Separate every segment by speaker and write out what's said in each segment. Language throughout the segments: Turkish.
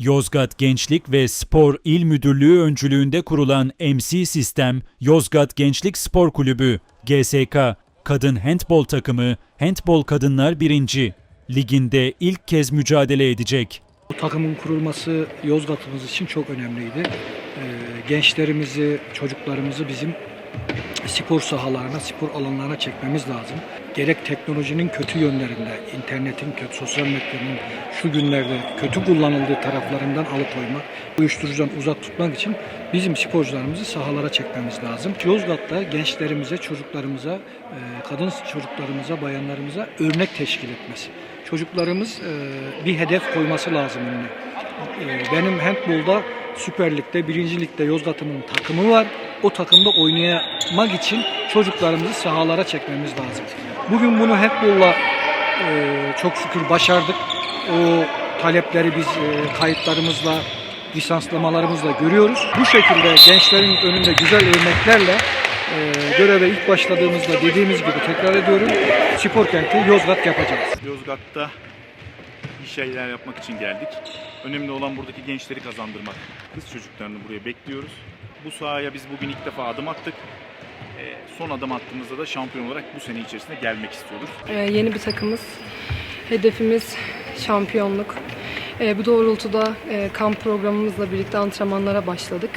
Speaker 1: Yozgat Gençlik ve Spor İl Müdürlüğü öncülüğünde kurulan MC Sistem, Yozgat Gençlik Spor Kulübü, GSK, Kadın Handbol Takımı, Handbol Kadınlar 1. Liginde ilk kez mücadele edecek.
Speaker 2: Bu takımın kurulması Yozgat'ımız için çok önemliydi. Ee, gençlerimizi, çocuklarımızı bizim spor sahalarına, spor alanlarına çekmemiz lazım. Gerek teknolojinin kötü yönlerinde, internetin kötü, sosyal medyanın şu günlerde kötü kullanıldığı taraflarından alıkoymak, uyuşturucudan uzak tutmak için bizim sporcularımızı sahalara çekmemiz lazım. Yozgat'ta gençlerimize, çocuklarımıza, e, kadın çocuklarımıza, bayanlarımıza örnek teşkil etmesi. Çocuklarımız e, bir hedef koyması lazım önüne. Ee, Benim handbolda Süper Lig'de, 1. Lig'de Yozgat'ımın takımı var. O takımda oynamak için çocuklarımızı sahalara çekmemiz lazım. Bugün bunu handbolla e, çok şükür başardık. O talepleri biz e, kayıtlarımızla, lisanslamalarımızla görüyoruz. Bu şekilde gençlerin önünde güzel örneklerle e, göreve ilk başladığımızda dediğimiz gibi tekrar ediyorum. Spor kenti Yozgat yapacağız.
Speaker 3: Yozgat'ta bir şeyler yapmak için geldik. Önemli olan buradaki gençleri kazandırmak. Kız çocuklarını buraya bekliyoruz. Bu sahaya biz bugün ilk defa adım attık. Ee, son adım attığımızda da şampiyon olarak bu sene içerisinde gelmek istiyoruz.
Speaker 4: Ee, yeni bir takımız. Hedefimiz şampiyonluk. Ee, bu doğrultuda e, kamp programımızla birlikte antrenmanlara başladık.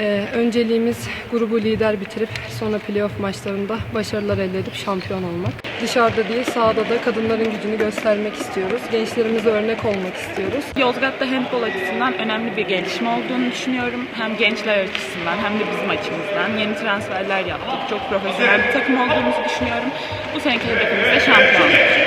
Speaker 4: Ee, önceliğimiz grubu lider bitirip sonra playoff maçlarında başarılar elde edip şampiyon olmak. Dışarıda değil sahada da kadınların gücünü göstermek istiyoruz. Gençlerimize örnek olmak istiyoruz.
Speaker 5: Yozgat'ta handbol açısından önemli bir gelişme olduğunu düşünüyorum. Hem gençler açısından hem de bizim açımızdan. Yeni transferler yaptık. Çok profesyonel bir takım olduğumuzu düşünüyorum. Bu seneki hedefimiz de şampiyonluk.